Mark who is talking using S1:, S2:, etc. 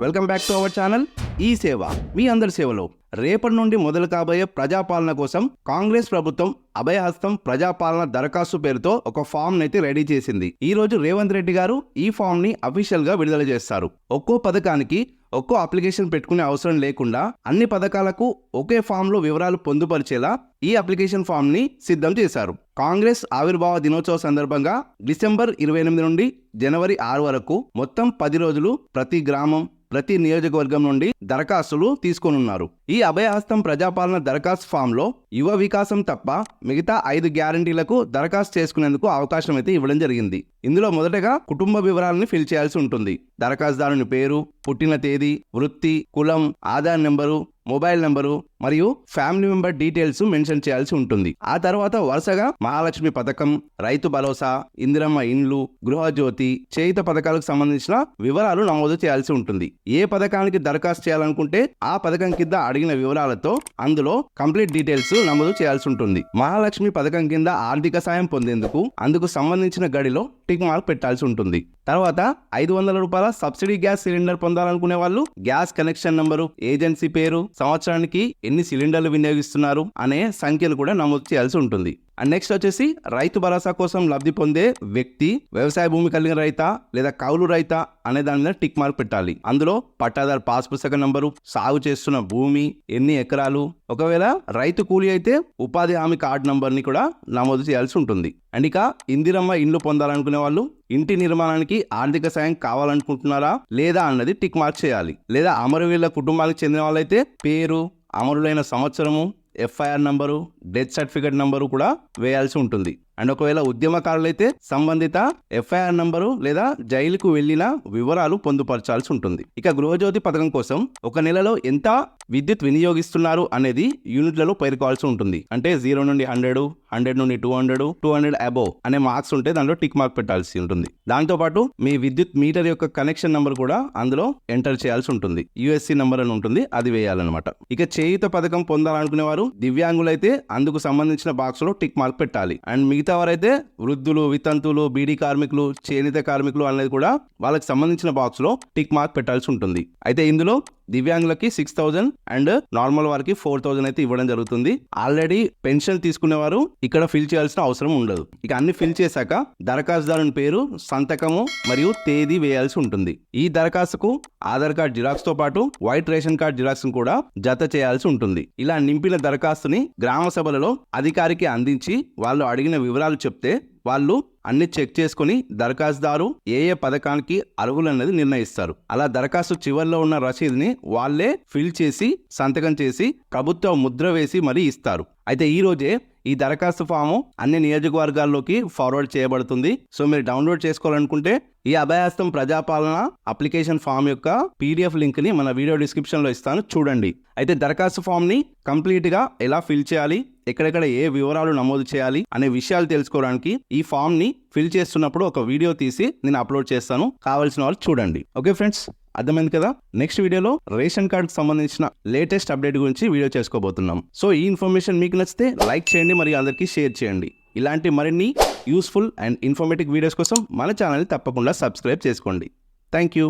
S1: Welcome back to our channel. ఈ సేవ మీ అందరి సేవలో. రేపటి నుండి మొదలు కాబోయే ప్రజాపాలన కోసం కాంగ్రెస్ ప్రభుత్వం అభయహస్తం ప్రజాపాలన దరఖాస్తు పేరుతో ఒక ఫామ్ అయితే రెడీ చేసింది. ఈ రోజు రేవంత్ రెడ్డి గారు ఈ ఫామ్ని అఫీషియల్గా విడుదల చేస్తారు. ఒక్కో పథకానికి ఒక్కో అప్లికేషన్ పెట్టుకునే అవసరం లేకుండా అన్ని పథకాలకు ఒకే ఫామ్లో వివరాలు పొందుపరిచేలా ఈ అప్లికేషన్ ఫామ్ని సిద్ధం చేశారు. కాంగ్రెస్ ఆవిర్భావ దినోత్సవ సందర్భంగా డిసెంబర్ ఇరవై ఎనిమిది నుండి జనవరి ఆరు వరకు మొత్తం పది రోజులు ప్రతి గ్రామం ప్రతి నియోజకవర్గం నుండి దరఖాస్తులు తీసుకోనున్నారు. ఈ అభయహస్తం ప్రజాపాలన దరఖాస్తు ఫామ్లో యువ వికాసం తప్ప మిగతా ఐదు గ్యారంటీలకు దరఖాస్తు చేసుకునేందుకు అవకాశం అయితే ఇవ్వడం జరిగింది. ఇందులో మొదటగా కుటుంబ వివరాలను ఫిల్ చేయాల్సి ఉంటుంది. దరఖాస్తుదారుని పేరు పుట్టిన తేదీ వృత్తి కులం ఆధార్ నెంబరు మొబైల్ నంబరు మరియు ఫ్యామిలీ మెంబర్ డీటెయిల్స్ మెన్షన్ చేయాల్సి ఉంటుంది. ఆ తర్వాత వరుసగా మహాలక్ష్మి పథకం రైతు భరోసా ఇందిరమ్మ ఇండ్లు గృహజ్యోతి చేయుత పథకాలకు సంబంధించిన వివరాలు నమోదు చేయాల్సి ఉంటుంది. ఏ పథకానికి దరఖాస్తు చేయాలనుకుంటే ఆ పథకం కింద అడిగిన వివరాలతో అందులో కంప్లీట్ డీటెయిల్స్ నమోదు చేయాల్సి ఉంటుంది. మహాలక్ష్మి పథకం కింద ఆర్థిక సాయం పొందేందుకు అందుకు సంబంధించిన గడిలో టిక్ మార్క్ పెట్టాల్సి ఉంటుంది. తర్వాత ఐదు వందల రూపాయల సబ్సిడీ గ్యాస్ సిలిండర్ పొందాలనుకునే వాళ్ళు గ్యాస్ కనెక్షన్ నంబరు ఏజెన్సీ పేరు సంవత్సరానికి ఎన్ని సిలిండర్లు వినియోగిస్తున్నారు అనే సంఖ్యలు కూడా నమోదు చేయాల్సి ఉంటుంది. అండ్ నెక్స్ట్ వచ్చేసి రైతు భరోసా కోసం లబ్ధి పొందే వ్యక్తి వ్యవసాయ భూమి కలిగిన రైత లేదా కౌలు రైత అనే దాని మీద టిక్ మార్క్ పెట్టాలి. అందులో పట్టాదారు పాస్ పుస్తక నంబరు సాగు చేస్తున్న భూమి ఎన్ని ఎకరాలు ఒకవేళ రైతు కూలి అయితే ఉపాధి హామీ కార్డు నంబర్ని కూడా నమోదు చేయాల్సి ఉంటుంది. అండ్ ఇక ఇందిరమ్మ ఇండ్లు పొందాలనుకునే వాళ్ళు ఇంటి నిర్మాణానికి ఆర్థిక సాయం కావాలనుకుంటున్నారా లేదా అన్నది టిక్ మార్క్ చేయాలి. లేదా అమరవీళ్ళ కుటుంబానికి చెందిన వాళ్ళైతే పేరు అమరులైన సంవత్సరము FIR number death certificate number కూడా వేయాల్సి ఉంటుంది. అండ్ ఒకవేళ ఉద్యమకారులైతే సంబంధిత ఎఫ్ఐఆర్ నంబరు లేదా జైలుకు వెళ్ళిన వివరాలు పొందుపరచాల్సి ఉంటుంది. ఇక గృహజ్యోతి పథకం కోసం ఒక నెలలో ఎంత విద్యుత్ వినియోగిస్తున్నారు అనేది యూనిట్లలో పేర్కోవాల్సి ఉంటుంది. అంటే జీరో నుండి హండ్రెడ్ హండ్రెడ్ నుండి two hundred two hundred above అనే మార్క్స్ ఉంటే దాంట్లో టిక్ మార్క్ పెట్టాల్సి ఉంటుంది. దాంతో పాటు మీ విద్యుత్ మీటర్ యొక్క కనెక్షన్ నంబర్ కూడా అందులో ఎంటర్ చేయాల్సి ఉంటుంది. యుఎస్సి నంబర్ అని ఉంటుంది అది వేయాలన్నమాట. ఇక చేయుత పథకం పొందాలనుకునే వారు దివ్యాంగులైతే అందుకు సంబంధించిన బాక్స్లో టిక్ మార్క్ పెట్టాలి. అండ్ మిగతా వారైతే వృద్ధులు వితంతువులు బీడీ కార్మికులు చేనేత కార్మికులు అనేది కూడా వాళ్ళకి సంబంధించిన బాక్స్లో టిక్ మార్క్ పెట్టాల్సి ఉంటుంది. అయితే ఇందులో దివ్యాంగులకి సిక్స్ థౌజండ్ అండ్ నార్మల్ వారికి ఫోర్ థౌజండ్ అయితే ఇవ్వడం జరుగుతుంది. ఆల్రెడీ పెన్షన్ తీసుకునేవారు ఇక్కడ ఫిల్ చేయాల్సిన అవసరం ఉండదు. ఇక అన్ని ఫిల్ చేశాక దరఖాస్తుదారుని పేరు సంతకము మరియు తేదీ వేయాల్సి ఉంటుంది. ఈ దరఖాస్తుకు ఆధార్ కార్డ్ జిరాక్స్తో పాటు వైట్ రేషన్ కార్డ్ జిరాక్స్ కూడా జత చేయాల్సి ఉంటుంది. ఇలా నింపిన దరఖాస్తుని గ్రామ సభలలో అధికారికి అందించి వాళ్ళు అడిగిన వివరాలు చెప్తే వాళ్ళు అన్ని చెక్ చేసుకుని దరఖాస్తుదారు ఏ ఏ పథకానికి అర్హులన్నది నిర్ణయిస్తారు. అలా దరఖాస్తు చివరిలో ఉన్న రసీదుని వాళ్ళే ఫిల్ చేసి సంతకం చేసి ప్రభుత్వ ముద్ర వేసి మరీ ఇస్తారు. అయితే ఈ రోజే ఈ దరఖాస్తు ఫాము అన్ని నియోజకవర్గాల్లోకి ఫార్వర్డ్ చేయబడుతుంది. సో మీరు డౌన్లోడ్ చేసుకోవాలనుకుంటే ఈ అభయాస్తం ప్రజాపాలన అప్లికేషన్ ఫామ్ యొక్క పీడిఎఫ్ లింక్ని మన వీడియో డిస్క్రిప్షన్లో ఇస్తాను. చూడండి. అయితే దరఖాస్తు ఫామ్ని కంప్లీట్గా ఎలా ఫిల్ చేయాలి ఎక్కడెక్కడ ఏ వివరాలు నమోదు చేయాలి అనే విషయాలు తెలుసుకోవడానికి ఈ ఫామ్ని ఫిల్ చేస్తున్నప్పుడు ఒక వీడియో తీసి నేను అప్లోడ్ చేస్తాను. కావాల్సిన వాళ్ళు చూడండి. Okay friends? అర్థమైంది కదా? నెక్స్ట్ వీడియోలో రేషన్ కార్డుకి సంబంధించిన లేటెస్ట్ అప్డేట్ గురించి వీడియో చేసుకోబోతున్నాం. సో ఈ ఇన్ఫర్మేషన్ మీకు నచ్చితే లైక్ చేయండి మరియు అందరికీ షేర్ చేయండి. ఇలాంటి మరిన్ని యూస్ఫుల్ అండ్ ఇన్ఫర్మేటివ్ వీడియోస్ కోసం మన ఛానల్ తప్పకుండా సబ్స్క్రైబ్ చేసుకోండి. Thank you